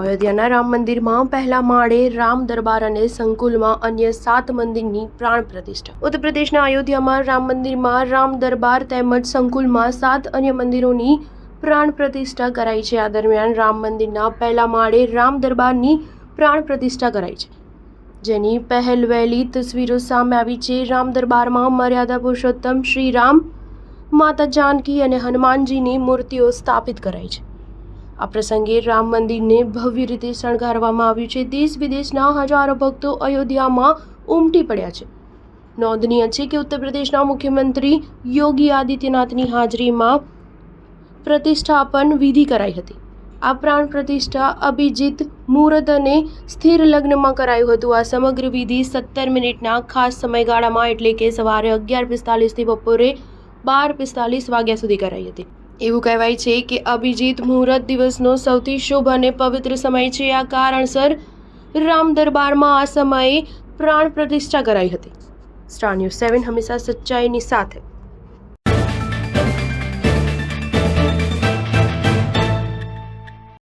અયોધ્યાના રામ મંદિરમાં પહેલા માળે રામ દરબાર અને સંકુલમાં અન્ય સાત મંદિરની પ્રાણ પ્રતિષ્ઠા. ઉત્તર પ્રદેશના અયોધ્યામાં રામ મંદિરમાં રામ દરબાર તેમજ સંકુલમાં સાત અન્ય મંદિરોની પ્રાણ પ્રતિષ્ઠા કરાઈ છે. આ દરમિયાન રામ મંદિરના પહેલા માળે રામ દરબારની પ્રાણ પ્રતિષ્ઠા કરાઈ છે. જેની પહેલ વહેલી તસવીરો સામે આવી છે. રામ દરબારમાં મર્યાદા પુરુષોત્તમ શ્રી રામ માતા જાનકી અને હનુમાનજીની મૂર્તિઓ સ્થાપિત કરાઈ છે. આ પ્રસંગે રામ મંદિરને ભવ્ય રીતે શણગારવામાં આવ્યું છે. દેશ વિદેશના હજારો ભક્તો અયોધ્યામાં ઉમટી પડ્યા છે. નોંધનીય છે કે ઉત્તર પ્રદેશના મુખ્યમંત્રી યોગી આદિત્યનાથની હાજરીમાં પ્રતિષ્ઠાપન વિધિ કરાઈ હતી. આ પ્રાણ પ્રતિષ્ઠા અભિજીત મુહૂર્ત અને સ્થિર લગ્નમાં કરાયું હતું. આ સમગ્ર વિધિ સત્તર મિનિટના ખાસ સમયગાળામાં, એટલે કે સવારે અગિયાર પિસ્તાલીસથી બપોરે બાર પિસ્તાલીસ વાગ્યા સુધી કરાઈ હતી. એવું કહેવાય છે કે અભિજીત મુહૂર્ત દિવસનો સૌથી શુભ અને પવિત્ર સમય છે. આ કારણસર રામ દરબારમાં આ સમયે પ્રાણ પ્રતિષ્ઠા કરાઈ હતી. સ્ટાર ન્યૂઝ સેવન હંમેશા સચ્ચાઈની સાથે.